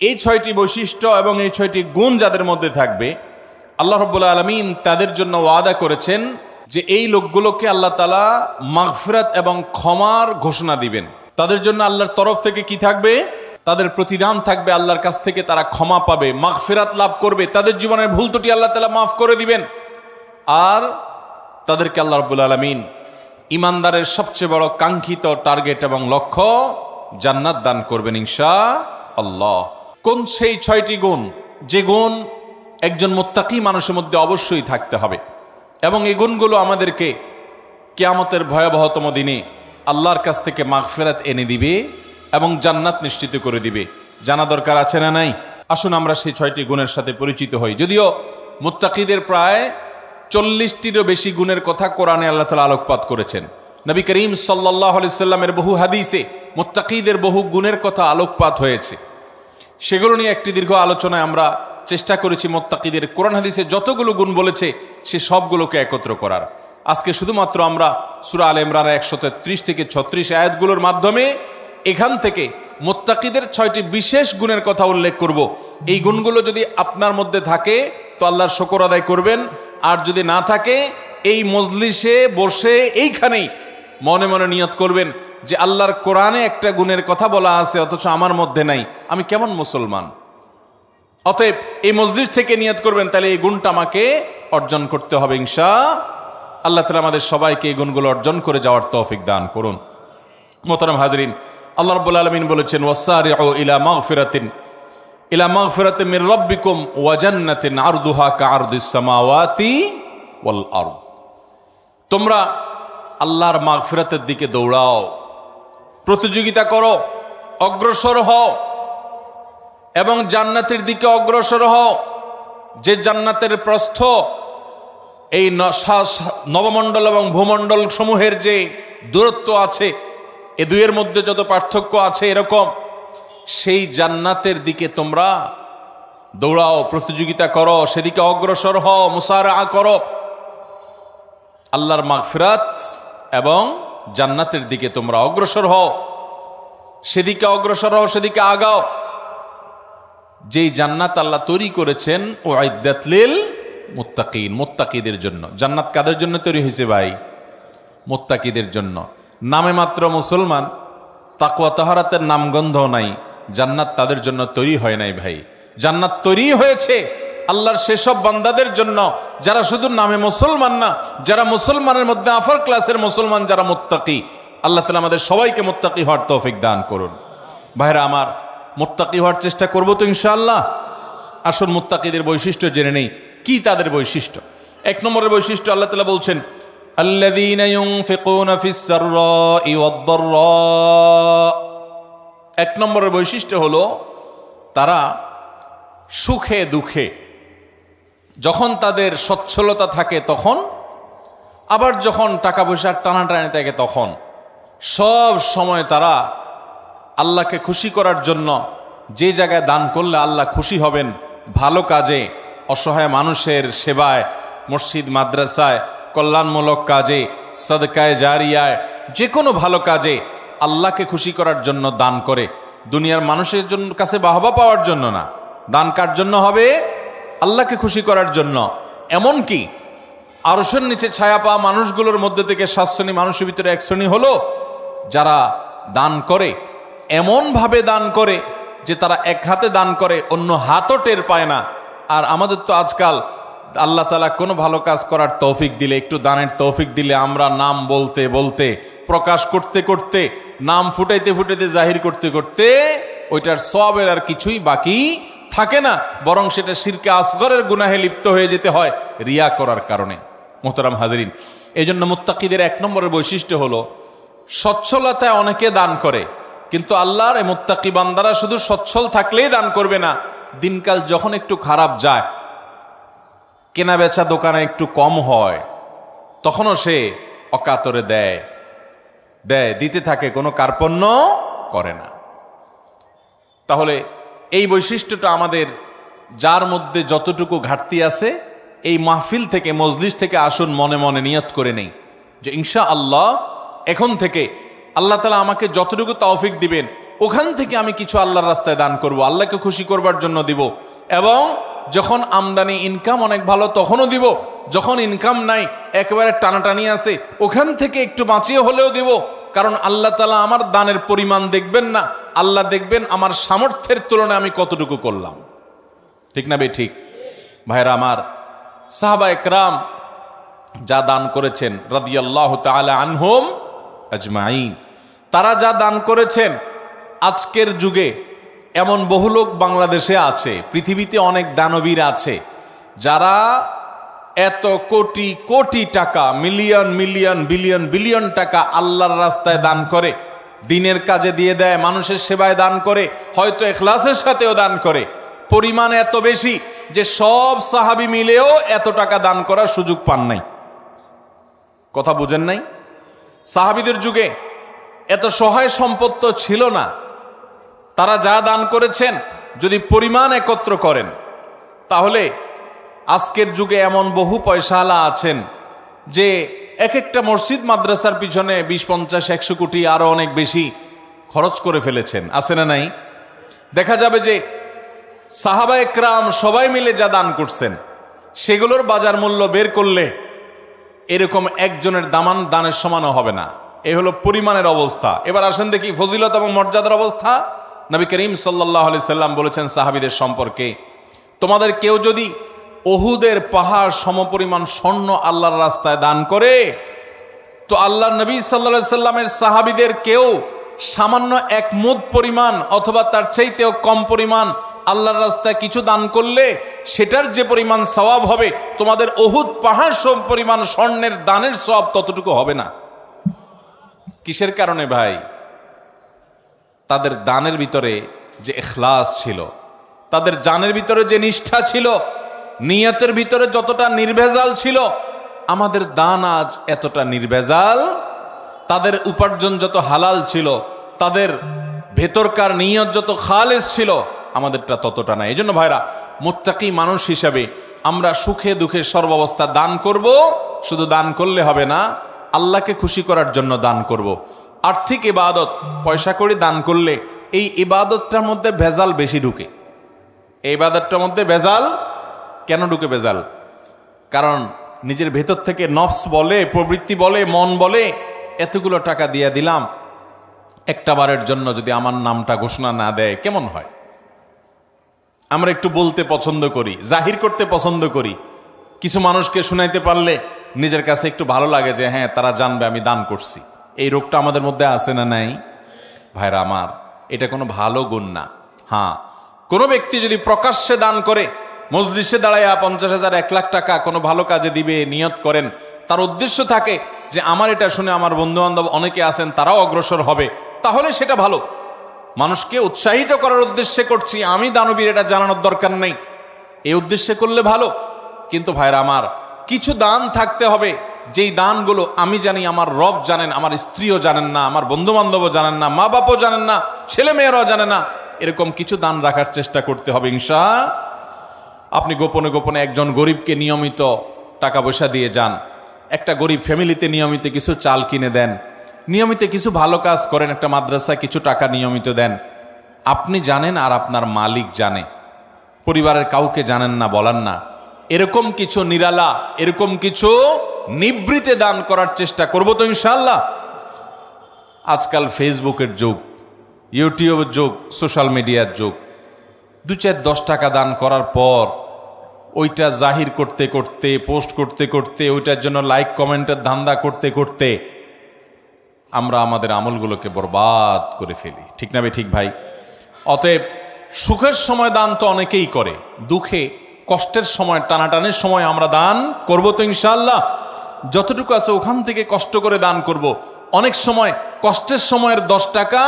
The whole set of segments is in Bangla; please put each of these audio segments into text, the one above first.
এই ছয়টি বৈশিষ্ট্য এবং এই ছয়টি গুণ যাদের মধ্যে থাকবে, আল্লাহ রব্বুল আলমিন তাদের জন্য ওয়াদা করেছেন যে এই লোকগুলোকে আল্লাহ তালা মাগফিরাত এবং ক্ষমার ঘোষণা দিবেন। তাদের জন্য আল্লাহর তরফ থেকে কি থাকবে? তাদের প্রতিদান থাকবে আল্লাহর কাছ থেকে, তারা ক্ষমা পাবে, মাগফিরাত লাভ করবে। তাদের জীবনের ভুল ত্রুটি আল্লাহ তালা মাফ করে দিবেন। আর তাদেরকে আল্লাহ রব্বুল আলমিন ইমানদারের সবচেয়ে বড় কাঙ্ক্ষিত টার্গেট এবং লক্ষ্য জান্নাত দান করবেন ইনশা আল্লাহ কোন সেই ছয়টি গুণ? যে গুণ একজন মোত্তাকি মানুষের মধ্যে অবশ্যই থাকতে হবে। এবং এই গুণগুলো আমাদেরকে কেয়ামতের ভয়াবহতম দিনে আল্লাহর কাছ থেকে মাগফেরাত এনে দিবে এবং জান্নাত নিশ্চিত করে দিবে। জানা দরকার আছে না নাই? আসুন আমরা সেই ছয়টি গুণের সাথে পরিচিত হই। যদিও মোত্তাকিদের প্রায় চল্লিশটিরও বেশি গুণের কথা কোরআনে আল্লাহ তালা আলোকপাত করেছেন। নবী করিম সাল্লাহ আলি সাল্লামের বহু হাদিসে মুত্তাকিদের বহু গুণের কথা আলোকপাত হয়েছে। সেগুলো নিয়ে একটি দীর্ঘ আলোচনায় আমরা চেষ্টা করেছি মোত্তাকিদের কোরআন হাদিসে যতগুলো গুণ বলেছে, সে সবগুলোকে একত্র করার। আজকে শুধুমাত্র আমরা সুরা আল ইমরানের একশো তেত্রিশ থেকে ছত্রিশ আয়াতগুলোর মাধ্যমে এখান থেকে মোত্তাকিদের ছয়টি বিশেষ গুণের কথা উল্লেখ করব। এই গুণগুলো যদি আপনার মধ্যে থাকে, তো আল্লাহর শকর আদায় করবেন। আর যদি না থাকে, এই মজলিসে বসে এইখানেই মনে মনে নিয়ত করবেন। যে আল্লাহর কোরআনে একটা গুণের কথা বলা আছে, অথচ আমার মধ্যে নাই। আমি কেমন মুসলমান? অতএব এই মসজিদ থেকে নিয়ত করবেন, তাহলে এই গুণটা আমাকে অর্জন করতে হবে, ইনশা। আল্লাহ তালা আমাদের সবাইকে এই গুণগুলো অর্জন করে যাওয়ার তৌফিক দান করুন। মোহতারাম হাজরিন, আল্লাহ রব্বুল আলমিন বলেছেন ওয়াসারি ও ইলা মাগফিরাতিন ইলা মাগফিরাতিন মির রব্বিকুম ওয়া জান্নাতিন আরদুহা কাআরদিস সামাওয়াতি ওয়াল আরদ। তোমরা আল্লাহর মাগফিরাতের দিকে দৌড়াও। প্রতিযোগিতা করো, অগ্রসর হও এবং জান্নাতের দিকে অগ্রসর হও। যে জান্নাতের প্রস্থ, এই নবমণ্ডল এবং ভূমণ্ডল সমূহের যে দূরত্ব আছে, এ দুয়ের মধ্যে যত পার্থক্য আছে এরকম, সেই জান্নাতের দিকে তোমরা দৌড়াও, প্রতিযোগিতা করো, সেদিকে অগ্রসর হও মুসারা করো। আল্লাহর মাগফিরাত এবং জান্নাতের দিকে তোমরা অগ্রসর হও। সেদিকে অগ্রসর হও, সেদিকে আগাও। যেই জান্নাত আল্লাহ তৈরি করেছেন ও আইদাতলিল মোত্তাকিন, মোত্তাকিদের জন্য। জান্নাত কাদের জন্য তৈরি হয়েছে ভাই? মোত্তাকিদের জন্য। নামে মাত্র মুসলমান তাকুয়া তাহারাতের নামগন্ধ নাই। জান্নাত তাদের জন্য তৈরি হয় নাই ভাই। জান্নাত তৈরি হয়েছে আল্লাহর সেসব বান্দাদের জন্য। যারা শুধু নামে মুসলমান না, যারা মুসলমানের মধ্যে আফার ক্লাসের মুসলমান, যারা মোত্তাকি আল্লাহ তালা আমাদের সবাইকে মোত্তাকি হওয়ার তৌফিক দান করুন। ভাইরা, আমার মোত্তাকি হওয়ার চেষ্টা করব তো ইনশাআল্লাহ। আসল মোত্তাকিদের বৈশিষ্ট্য জেনে নেই। কি তাদের বৈশিষ্ট্য? এক নম্বরের বৈশিষ্ট্য আল্লাহ তালা বলছেন এক নম্বরের বৈশিষ্ট্য হল, তারা সুখে দুঃখে, যখন তাদের সচ্ছলতা থাকে তখন, আবার যখন টাকা পয়সার টানাটানি থাকে তখন। সব সময় তারা আল্লাহকে খুশি করার জন্য যে জায়গায় দান করলে আল্লাহ খুশি হবেন, ভালো কাজে, অসহায় মানুষের সেবায়, মসজিদ, মাদ্রাসায়, কল্যাণমূলক কাজে, সদকায় জারিয়ায়, যে কোনো ভালো কাজে আল্লাহকে খুশি করার জন্য দান করে। দুনিয়ার মানুষের জন্য কাছে বাহবা পাওয়ার জন্য না। দান কার জন্য হবে? আল্লাহকে খুশি করার জন্য। এমন কি আরসের নিচে ছায়া পাওয়া মানুষগুলোর মধ্যে থেকে সাত শ্রেণি মানুষের ভিতরে এক শ্রেণি হলো যারা দান করে, এমনভাবে দান করে যে তারা এক হাতে দান করে, অন্য হাতও টের পায় না। আর আমাদের তো আজকাল আল্লাহ তালা কোনো ভালো কাজ করার তৌফিক দিলে, একটু দানের তৌফিক দিলে আমরা নাম বলতে বলতে, প্রকাশ করতে করতে, নাম ফুটাইতে ফুটাইতে, জাহির করতে করতে ওইটার সবের আর কিছুই বাকি থাকে না। বরং সেটা শিরকে আসগরের গুনাহে লিপ্ত হয়ে যেতে হয় রিয়া করার কারণে। মোহতারাম হাজরিন এই জন্য মুত্তাকিদের এক নম্বরের বৈশিষ্ট্য হলো সচ্ছলতায় অনেকে দান করে, কিন্তু আল্লাহর এই মুত্তাকি বান্দারা শুধু সচ্ছল থাকলেই দান করবে না। দিনকাল যখন একটু খারাপ যায় কেনা বেচা দোকানে একটু কম হয়, তখনও সে অকাতরে দেয় দেয়, দিতে থাকে, কোনো কার্পণ্য করে না। তাহলে এই বৈশিষ্ট্যটা আমাদের যার মধ্যে যতটুকু ঘাটতি আছে, এই মাহফিল থেকে, মজলিস থেকে আসুন মনে মনে নিয়ত করে নেই যে ইনশা আল্লাহ এখন থেকে আল্লাহ তালা আমাকে যতটুকু তৌফিক দিবেন, ওখান থেকে আমি কিছু আল্লাহর রাস্তায় দান করব, আল্লাহকে খুশি করবার জন্য দিব। এবং যখন আমদানি ইনকাম অনেক ভালো, তখনও দিব। যখন ইনকাম নাই, একেবারে টানাটানি আছে, ওখান থেকে একটু বাঁচিয়ে হলেও দিব। কারণ আল্লাহ তালা আমার দানের পরিমাণ দেখবেন না, আল্লাহ দেখবেন আমার সামর্থ্যের তুলনায় আমি কতটুকু করলাম। ঠিক না বে ঠিক? ভাইরা আমার সাহাবা একরাম যা দান করেছেন, রাদিয়াল্লাহু তাআলা আনহুম আজমাইন। তারা যা দান করেছেন আজকের যুগে এমন বহু লোক বাংলাদেশে আছে, পৃথিবীতে অনেক দানবীর আছে, যারা এত কোটি কোটি টাকা, মিলিয়ন মিলিয়ন, বিলিয়ন বিলিয়ন টাকা আল্লাহর রাস্তায় দান করে, দিনের কাজে দিয়ে দেয়, মানুষের সেবায় দান করে, হয়তো এখলাসের সাথেও দান করে। পরিমাণ এত বেশি যে সব সাহাবি মিলেও এত টাকা দান করার সুযোগ পান নাই। কথা বুঝেন নাই? সাহাবিদের যুগে এত সহায় সম্পত্ত ছিল না। তারা যা দান করেছেন, যদি পরিমাণ একত্র করেন, তাহলে আজকের যুগে এমন বহু পয়সাওয়ালা আছেন যে এক একটা মসজিদ মাদ্রাসার পিছনে বিশ, পঞ্চাশ, একশো কোটি আরও অনেক বেশি খরচ করে ফেলেছেন। আছে না নাই? দেখা যাবে যে সাহাবা একরাম সবাই মিলে যা দান করছেন, সেগুলোর বাজার মূল্য বের করলে এরকম একজনের দামান দানের সমানও হবে না। এ হলো পরিমাণের অবস্থা। এবার আসেন দেখি ফজিলত এবং মর্যাদার অবস্থা। নবী করিম সাল্লাহ আলি সাল্লাম বলেছেন সাহাবিদের সম্পর্কে, তোমাদের কেউ যদি ওহুদের পাহাড় সমপরিমাণ স্বর্ণ আল্লাহর রাস্তায় দান করে, তো আল্লাহ নবী সাল্লা সাল্লামের সাহাবিদের কেউ সামান্য এক মুদ পরিমাণ অথবা তার চাইতেও কম পরিমাণ আল্লাহর রাস্তায় কিছু দান করলে সেটার যে পরিমাণ সওয়াব হবে, তোমাদের অহুদ পাহাড় সম পরিমাণ স্বর্ণের দানের সওয়াব ততটুকু হবে না। কিসের কারণে ভাই? তাদের দানের ভিতরে যে এখলাস ছিল, তাদের জানের ভিতরে যে নিষ্ঠা ছিল, নিয়তের ভিতরে যতটা নির্ভেজাল ছিল, আমাদের দান আজ এতটা নির্ভেজাল, তাদের উপার্জন যত হালাল ছিল, তাদের ভেতরকার নিয়ত যত খালেস ছিল আমাদেরটা ততটা না। এই জন্য ভাইরা, মুত্তাকি মানুষ হিসাবে আমরা সুখে দুঃখে সর্বাবস্থা দান করব, শুধু দান করলে হবে না, আল্লাহকে খুশি করার জন্য দান করব। আর্থিক ইবাদত, পয়সা করে দান করলে এই ইবাদতটার মধ্যে ভেজাল বেশি ঢুকে। এই ইবাদতটার মধ্যে ভেজাল কেন ঢুকে ভেজাল? কারণ নিজের ভেতর থেকে নফস বলে, প্রবৃত্তি বলে, মন বলে, এতগুলো টাকা দিয়ে দিলাম, একটা বারের জন্য যদি আমার নামটা ঘোষণা না দেয়, কেমন হয়? আমরা একটু বলতে পছন্দ করি, জাহির করতে পছন্দ করি। কিছু মানুষকে শুনাইতে পারলে নিজের কাছে একটু ভালো লাগে যে হ্যাঁ তারা জানবে, আমি দান করছি। এই রোগটা আমাদের মধ্যে আছে না নাই? ভাইরা আমার, এটা কোনো ভালো গুণ না। হ্যাঁ কোনো ব্যক্তি যদি প্রকাশ্যে দান করে মসজিদে দাঁড়াইয়া পঞ্চাশ হাজার, এক লাখ টাকা কোনো ভালো কাজে দিবে, নিয়ত করেন, তার উদ্দেশ্য থাকে যে, আমার এটা শুনে আমার বন্ধু বান্ধব অনেকে আছেন, তারাও অগ্রসর হবে, তাহলে সেটা ভালো। মানুষকে উৎসাহিত করার উদ্দেশ্যে করছি। আমি দানবীর, এটা জানানোর দরকার নেই। এই উদ্দেশ্যে করলে ভালো। কিন্তু ভাইরা আমার, কিছু দান থাকতে হবে। যেই দানগুলো আমি জানি, আমার রব জানেন, আমার স্ত্রীও জানেন না, আমার বন্ধু বান্ধবও জানেন না মা বাপও জানেন না ছেলে মেয়েরাও জানে না, এরকম কিছু দান রাখার চেষ্টা করতে হবে ইনশা। আপনি গোপনে গোপনে একজন গরিবকে নিয়মিত টাকা পয়সা দিয়ে যান। একটা গরিব ফ্যামিলিতে নিয়মিত কিছু চাল কিনে দেন। নিয়মিত কিছু ভালো কাজ করেন, একটা মাদ্রাসা কিছু টাকা নিয়মিত দেন। আপনি জানেন আর আপনার মালিক জানে। পরিবারের কাউকে জানেন না বলেন না। এরকম কিছু নিরালা, এরকম কিছু নিবৃতে দান করার চেষ্টা করব তো ইনশাল্লাহ আজকাল ফেসবুকের যুগ, ইউটিউবের যুগ, সোশ্যাল মিডিয়ার যুগ। দু চার দশ টাকা দান করার পর ওইটা জাহির করতে করতে, পোস্ট করতে করতে, ওইটার জন্য লাইক, কমেন্টের ধান্দা করতে করতে আমরা আমাদের আমলগুলোকে বরবাদ করে ফেলি। ঠিক না ঠিক ভাই? অতএব সুখের সময় দান তো অনেকেই করে, দুঃখে, কষ্টের সময়, টানাটানের সময় আমরা দান করব তো ইনশাল্লাহ যতটুকু আছে ওখান থেকে কষ্ট করে দান করব। অনেক সময় কষ্টের সময়ের দশ টাকা,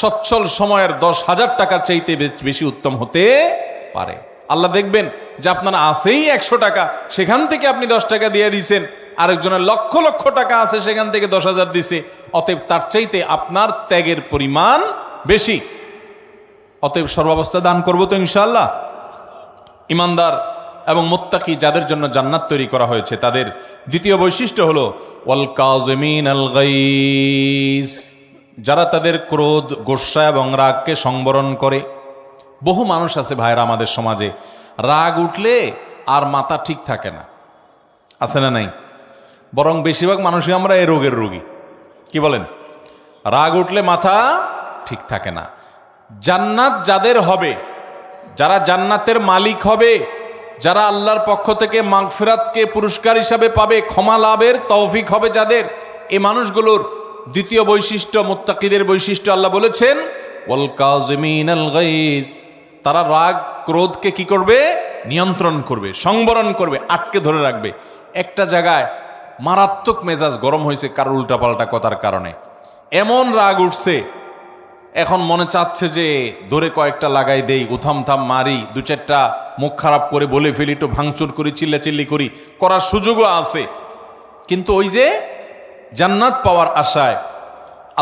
সচ্ছল সময়ের দশ হাজার টাকা চাইতে বেশি উত্তম হতে পারে। আল্লাহ দেখবেন যে আপনার আছেই একশো টাকা, সেখান থেকে আপনি দশ টাকা দিয়ে দিয়েছেন। আরেকজনের লক্ষ লক্ষ টাকা আছে, সেখান থেকে দশ হাজার দিছে। অতএব তার চাইতে আপনার ত্যাগের পরিমাণ বেশি। অতএব সর্বাবস্থা দান করব তো ইনশাল্লাহ ইমানদার এবং মোত্তাকি যাদের জন্য জান্নাত তৈরি করা হয়েছে, তাদের দ্বিতীয় বৈশিষ্ট্য হলো, ওয়াল কাজমিন যারা তাদের ক্রোধ গোস্বা এবং রাগকে সংবরণ করে। বহু মানুষ আছে ভাইরা আমাদের সমাজে, রাগ উঠলে আর মাথা ঠিক থাকে না। আছে না নাই? বরং বেশিরভাগ মানুষই আমরা এ রোগের রোগী। কি বলেন? রাগ উঠলে মাথা ঠিক থাকে না। জান্নাত যাদের হবে, যারা জান্নাতের মালিক হবে, যারা আল্লাহর পক্ষ থেকে মাগফিরাতকে পুরস্কার হিসাবে পাবে, ক্ষমা লাভের তৌফিক হবে যাদের এই মানুষগুলোর দ্বিতীয় বৈশিষ্ট্য, মুত্তাকিদের বৈশিষ্ট্য আল্লাহ বলেছেন তারা রাগ ক্রোধকে কি করবে? নিয়ন্ত্রণ করবে, সংবরণ করবে, আটকে ধরে রাখবে। একটা জায়গায় মারাত্মক মেজাজ গরম হয়েছে কারোর উল্টাপাল্টা কথার কারণে। এমন রাগ উঠছে, এখন মনে চাচ্ছে যে ধরে কয়েকটা লাগাই দেই, উথাম থাম মারি, দু চারটা মুখ খারাপ করে বলে ফেলি, একটু ভাঙচুর করি, চিল্লাচিল্লি করি, করার সুযোগও আছে। কিন্তু ওই যে জান্নাত পাওয়ার আশায়,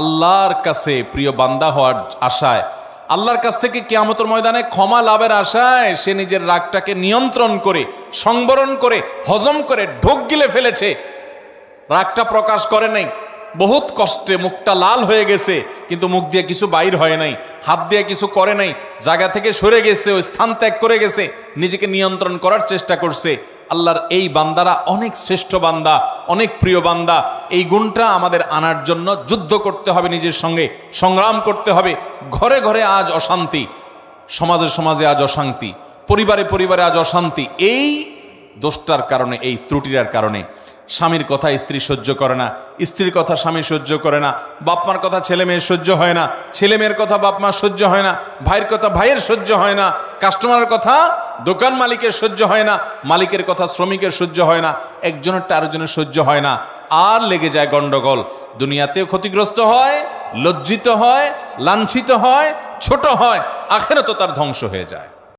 আল্লাহর কাছে প্রিয় বান্দা হওয়ার আশায়, আল্লাহর কাছ থেকে কেয়ামতর ময়দানে ক্ষমা লাভের আশায় সে নিজের রাগটাকে নিয়ন্ত্রণ করে, সংবরণ করে, হজম করে ঢোক গিলে ফেলেছে। রাগটা প্রকাশ করে নাই। বহুত কষ্টে মুখটা লাল হয়ে গেছে, কিন্তু মুখ দিয়ে কিছু বাইর হয় নাই, হাত দিয়ে কিছু করে নাই, জায়গা থেকে সরে গেছে, ওই স্থান ত্যাগ করে গেছে, নিজেকে নিয়ন্ত্রণ করার চেষ্টা করছে। আল্লাহর এই বান্দারা অনেক শ্রেষ্ঠ বান্দা, অনেক প্রিয় বান্দা। এই গুণটা আমাদের আনার জন্য যুদ্ধ করতে হবে, নিজের সঙ্গে সংগ্রাম করতে হবে। ঘরে ঘরে আজ অশান্তি, সমাজে সমাজে আজ অশান্তি, পরিবারে পরিবারে আজ অশান্তি। এই দোষটার কারণে, এই ত্রুটিটার কারণে স্বামীর কথা স্ত্রী সহ্য করে না, স্ত্রীর কথা স্বামী সহ্য করে না, বাপমার কথা ছেলে মেয়ের সহ্য হয় না, ছেলে মেয়ের কথা বাপমার সহ্য হয় না, ভাইয়ের কথা ভাইয়ের সহ্য হয় না কাস্টমারের কথা দোকান মালিকের সহ্য হয় না, মালিকের কথা শ্রমিকের সহ্য হয় না একজনেরটা আরেকজনের সহ্য হয় না, আর লেগে যায় গণ্ডগোল দুনিয়াতেও ক্ষতিগ্রস্ত হয়, লজ্জিত হয়, লাঞ্ছিত হয়, ছোট হয় আখেরও তো তার ধ্বংস হয়ে যায়।